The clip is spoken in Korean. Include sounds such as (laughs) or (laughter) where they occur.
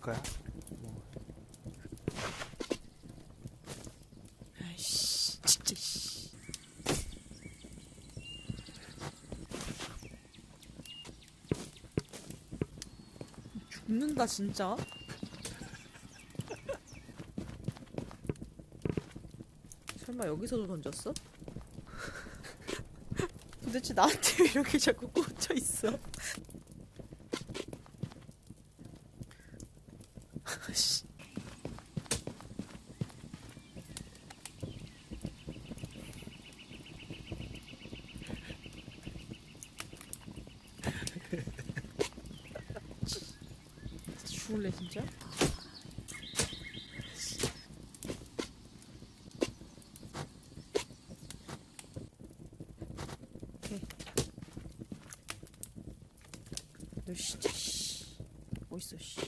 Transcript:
거야? 진짜, 씨. 죽는다, 진짜. 설마 여기서도 던졌어? (laughs) 도대체 나한테 왜 이렇게 자꾸 꽂혀 있어? 죽을래 진짜? 너 진짜 씨. 뭐 있어 씨.